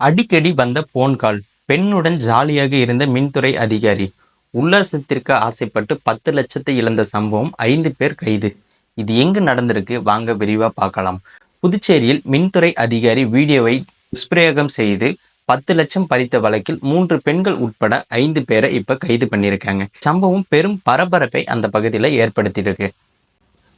அடிக்கடி வந்த phone call பெண்ணுடன் ஜாலியாக இருந்த மின்துறை அதிகாரி. உல்லாசத்திற்கு ஆசைப்பட்டு பத்து லட்சத்தை இழந்த சம்பவம் ஐந்து பேர் கைது. இது எங்கு நடந்திருக்கு? வாங்க விரிவா பார்க்கலாம். புதுச்சேரியில் மின்துறை அதிகாரி வீடியோவை துஷ்பிரயோகம் செய்து பத்து லட்சம் பறித்த வழக்கில் மூன்று பெண்கள் உட்பட ஐந்து பேரை இப்ப கைது பண்ணியிருக்காங்க. சம்பவம் பெரும் பரபரப்பை அந்த பகுதியில் ஏற்படுத்தியிருக்கு.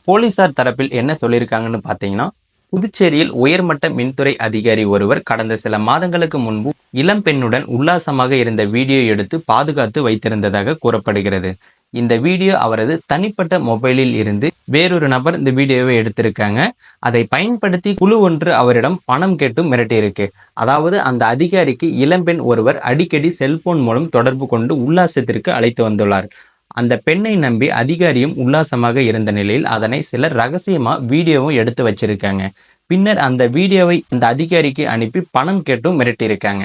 போலீசார் தரப்பில் என்ன சொல்லியிருக்காங்கன்னு பார்த்தீங்கன்னா புதுச்சேரியில் உயர்மட்ட மின்துறை அதிகாரி ஒருவர் கடந்த சில மாதங்களுக்கு முன்பு இளம் பெண்ணுடன் உல்லாசமாக இருந்த வீடியோ எடுத்து பாதுகாத்து வைத்திருந்ததாக கூறப்படுகிறது. இந்த வீடியோ அவரது தனிப்பட்ட மொபைலில் இருந்து வேறொரு நபர் இந்த வீடியோவை எடுத்திருக்காங்க. அதை பயன்படுத்தி குழு ஒன்று அவரிடம் பணம் கேட்டும் மிரட்டியிருக்கு. அதாவது அந்த அதிகாரிக்கு இளம்பெண் ஒருவர் அடிக்கடி செல்போன் மூலம் தொடர்பு கொண்டு உல்லாசத்திற்கு அழைத்து வந்துள்ளார். அந்த பெண்ணை நம்பி அதிகாரியும் உல்லாசமாக இருந்த நிலையில் அதனை சிலர் ரகசியமா வீடியோவும் எடுத்து வச்சிருக்காங்க. பின்னர் அந்த வீடியோவை அந்த அதிகாரிக்கு அனுப்பி பணம் கேட்டும் மிரட்டியிருக்காங்க.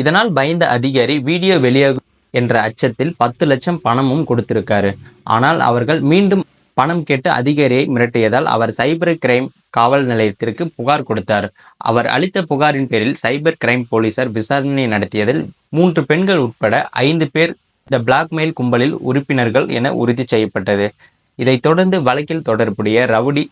இதனால் பயந்த அதிகாரி வீடியோ வெளியாகும் என்ற அச்சத்தில் பத்து லட்சம் பணமும் கொடுத்திருக்காரு. ஆனால் அவர்கள் மீண்டும் பணம் கேட்டு அதிகாரியை மிரட்டியதால் அவர் சைபர் கிரைம் காவல் நிலையத்திற்கு புகார் கொடுத்தார். அவர் அளித்த புகாரின் பேரில் சைபர் கிரைம் போலீசார் விசாரணை நடத்தியதில் மூன்று பெண்கள் உட்பட ஐந்து பேர் இந்த பிளாக்மெயில் கும்பலில் உறுப்பினர்கள் என உறுதி செய்யப்பட்டது. இதைத் தொடர்ந்து வழக்கில் தொடர்புடைய ரவுடி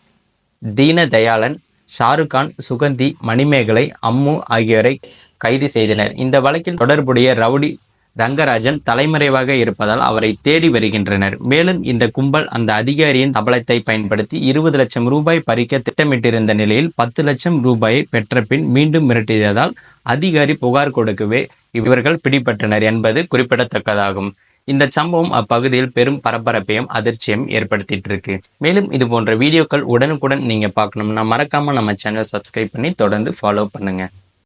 தீன தயாளன் ஷாருக்கான் சுகந்தி மணிமேகலை அம்மு ஆகியோரை கைது செய்தனர். இந்த வழக்கில் தொடர்புடைய ரவுடி ரங்கராஜன் தலைமறைவாக இருப்பதால் அவரை தேடி வருகின்றனர். மேலும் இந்த கும்பல் அந்த அதிகாரியின் தபலத்தை பயன்படுத்தி இருபது லட்சம் ரூபாய் பறிக்க திட்டமிட்டிருந்த நிலையில் பத்து லட்சம் ரூபாயை பெற்ற பின் மீண்டும் மிரட்டியதால் அதிகாரி புகார் கொடுக்கவே இவர்கள் பிடிபட்டனர் என்பது குறிப்பிடத்தக்கதாகும். இந்த சம்பவம் அப்பகுதியில் பெரும் பரபரப்பையும் அதிர்ச்சியும் ஏற்படுத்திட்டு இருக்கு மேலும் இது போன்ற வீடியோக்கள் உடனுக்குடன் நீங்க பார்க்கணும்னா மறக்காம நம்ம சேனல் சப்ஸ்கிரைப் பண்ணி தொடர்ந்து ஃபாலோ பண்ணுங்க.